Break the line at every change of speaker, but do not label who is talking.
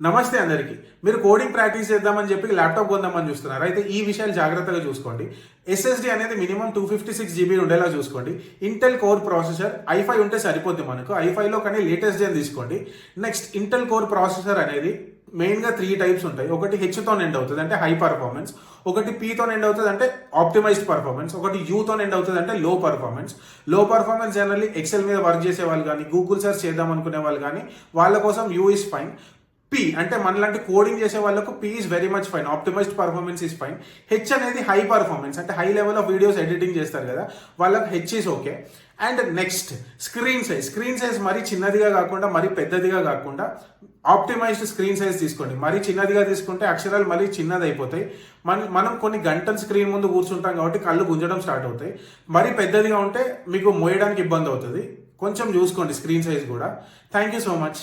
నమస్తే అందరికీ. మీరు కోడింగ్ ప్రాక్టీస్ చేద్దామని చెప్పి ల్యాప్టాప్ కొందామని చూస్తున్నారు? అయితే ఈ విషయాలు జాగ్రత్తగా చూసుకోండి. ఎస్ఎస్డి అనేది minimum two fifty six GB ఉండేలా చూసుకోండి. ఇంటెల్ కోర్ ప్రాసెసర్ ఐఫై ఉంటే సరిపోద్ది మనకు. ఐఫైలో కానీ లేటెస్ట్ అని తీసుకోండి. నెక్స్ట్ ఇంటెల్ కోర్ ప్రాసెసర్ అనేది మెయిన్గా త్రీ టైప్స్ ఉంటాయి. ఒకటి హెచ్తో ఎండ్ అవుతుంది అంటే హై పర్ఫార్మెన్స్ ఒకటి పీతో ఎండ్ అవుతుంది అంటే ఆప్టిమైజ్డ్ పర్ఫార్మెన్స్ ఒకటి యూతో ఎండ్ అవుతుంది అంటే లో పర్ఫార్మెన్స్లో పర్ఫార్మెన్స్ జనరల్లీ ఎక్సెల్ మీద వర్క్ చేసే వాళ్ళు కానీ గూగుల్ సెర్చ్ చేద్దాం అనుకునే వాళ్ళు కానీ వాళ్ళ కోసం యూ ఇస్ ఫైన్ పి అంటే మనలాంటి కోడింగ్ చేసే వాళ్ళకు P is very much fine optimized performance is fine H అనేది హై పర్ఫార్మెన్స్ అంటే high level of videos editing చేస్తారు కదా. వాళ్ళకి H is okay and next screen size screen size మరీ చిన్నదిగా కాకుండా మరీ పెద్దదిగా కాకుండా ఆప్టిమైజ్డ్ స్క్రీన్ సైజ్ తీసుకోండి. మరీ చిన్నదిగా తీసుకుంటే అక్షరాలు మరీ చిన్నది అయిపోతాయి మన మనం కొన్ని గంటలు స్క్రీన్ ముందు కూర్చుంటాం కాబట్టి కళ్ళు గుంజడం స్టార్ట్ అవుతాయి. మరీ పెద్దదిగా ఉంటే మీకు మోయడానికి ఇబ్బంది అవుతుంది. కొంచెం చూసుకోండి స్క్రీన్ సైజ్ కూడా. Thank you so much